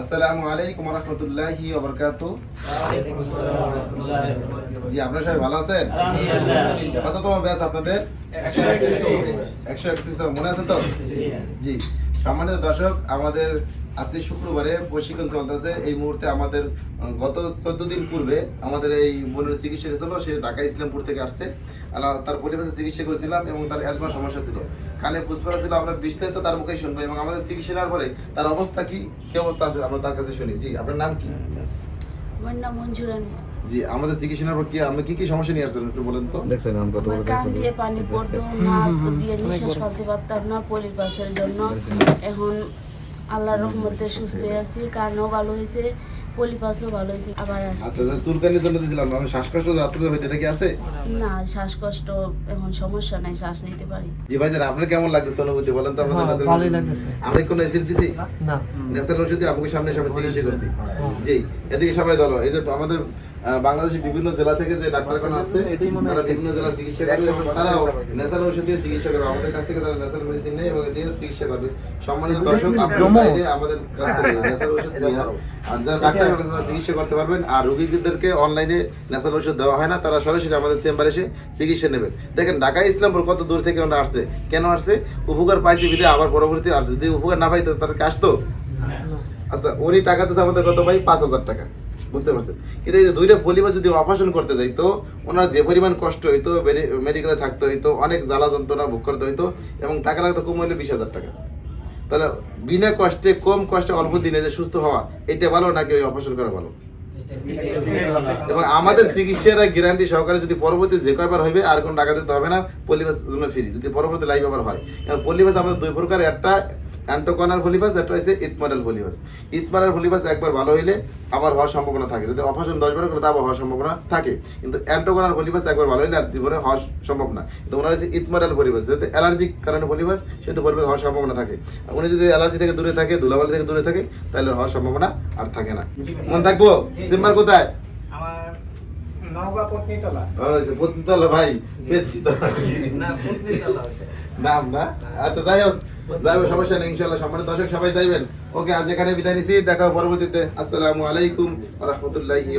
আসসালামু আলাইকুম রহমতুল্লাহি ওবরকাতু। জি আপনারা সবাই ভালো আছেন? কততম ব্যাচ আপনাদের? একশো একত্রিশ। মনে আছে তো? জি সম্মানিত দর্শক আমাদের আজকে শুক্রবারে প্রশিক্ষণ চলতেছে। এই মুহূর্তে আমাদের গত চোদ্দ দিন পূর্বে আমাদের এই বোনের চিকিৎসা ছিল সে ঢাকা ইসলামপুর থেকে আসছে। আল্লাহ তার পরিবেশে চিকিৎসা করেছিলাম এবং তার অ্যাজমা সমস্যা ছিল। কানে পুষ্পারা ছিল আমরা বিস্তারিত তার মুখেই শুনব এবং আমাদের চিকিৎসা নেওয়ার পরে তার অবস্থা কি কি অবস্থা আছে আমরা তার কাছে শুনি। জি আপনার নাম কি? আমার নাম মঞ্জুরান জি আমাদের চিকিৎসা নেওয়ার পর কি আমরা কি কি সমস্যা নিয়ে আসছেন একটু বলেন তো। দেখছেন আমি কত বড় কান দিয়ে পানি পড়তো নাক দিয়ে নিঃশ্বাস ফেলতে পারতাম না পলিপাসের জন্য। এখন আল্লাহর রহমতে সুস্থ আছি কানও ভালো হয়েছে। পলিপাসও ভালো হয়েছে আবার আচ্ছা আচ্ছা চুলকানির জন্য দিয়েছিলাম আমি শ্বাসকষ্ট যাত্রা হইতে এটা কি আছে? না শ্বাসকষ্ট এখন সমস্যা নাই শ্বাস নিতে পারি। জি ভাই জান আপনার কেমন লাগতেছে অনুভূতি? বলেন তো আমাদের হ্যাঁ, ভালোই লাগতেছে। আমরা কি কোনো এসিড দিছি? না। ন্যাচারাল ওষুধ আপনাকে সামনে সবাই চিকিৎসা করছি। জি এদিকে সবাই দল এই যে আমাদের বাংলাদেশের বিভিন্ন জেলা থেকে যে ডাক্তারখানা আসছে তারা বিভিন্ন জেলা চিকিৎসা করবে এবং তারাও ন্যাচারাল ওষুধ দিয়ে চিকিৎসা করবে আমাদের কাছ থেকে তারা ন্যাচারাল মেডিসিন নেই এবং দিয়ে চিকিৎসা করবে। সম্মানিত দর্শক আপনার চাইলে আমাদের কাছ থেকে ন্যাচারাল ওষুধ নিয়ে আর যারা ডাক্তার কাছে তারা চিকিৎসা করতে পারবেন আর রোগীদেরকে অনলাইনে ন্যাচারাল ওষুধ দেওয়া হয় না তারা সরাসরি আমাদের চেম্বারে এসে চিকিৎসা নেবেন। দেখেন ঢাকা ইসলামপুর কত দূর থেকে ওনারা আসছে কেন আসছে? উপকার পাইছে বিধে আবার পরবর্তী আসছে। যদি উপকার না পাইতো তার কাজ তো আচ্ছা উনি টাকা দিচ্ছে আমাদের কত ভাই? পাঁচ হাজার টাকা। বুঝতে পারছেন? কিন্তু এই যে দুইটা পরিবার যদি অপারেশন করতে যাই, তো ওনার যে পরিমাণ কষ্ট হইতো মেডিকেলে থাকতে হইতো, অনেক জ্বালা যন্ত্রণা ভোগ করতে হইতো, এবং টাকা লাগতো কম হইলে বিশ হাজার টাকা। তাহলে বিনা কষ্টে, কম কষ্টে অল্প দিনে যে সুস্থ হওয়া, এটা ভালো নাকি ওই অপারেশন করা ভালো? এবং আমাদের চিকিৎসাটা গ্যারান্টি সহকারে যদি পরবর্তী যে কয়বার হবে আর কোনো টাকা দিতে হবে না পলিবাস জন্য ফ্রি যদি পরবর্তী লাইভ আবার হয়। কারণ পলিবাস আমাদের দুই প্রকার একটা অ্যান্টোকনার পলিবাস একটা হচ্ছে ইতমারাল পলিবাস ইতমারাল পলিবাস একবার ভালো হইলে আবার হওয়ার সম্ভাবনা থাকে। যদি অপারেশন দশ বার করে তা আবার হওয়ার সম্ভাবনা থাকে। কিন্তু অ্যান্টোকনার পলিবাস একবার ভালো হইলে আর দুইবারে হওয়ার সম্ভব না তো ওনার হচ্ছে ইতমারাল পলিবাস যেহেতু অ্যালার্জিক কারণে পলিবাস সেহেতু পলিবাস হওয়ার সম্ভাবনা থাকে। উনি যদি অ্যালার্জি থেকে দূরে থাকে ধুলাবালি থেকে দূরে থাকে তাহলে হওয়ার সম্ভাবনা আর থাকে না। মনে থাকব? চেম্বার কোথায়? পত্নীতলা। ভাই নাম না? আচ্ছা যাই হোক। হোক সমস্যা নেই ইনশাল্লাহ সম্মানিত দর্শক, সবাই যাইবেন। ওকে, আজ এখানে বিদায় নিছি, দেখা পরবর্তীতে। আসসালামু আলাইকুম রহমতুল্লাহি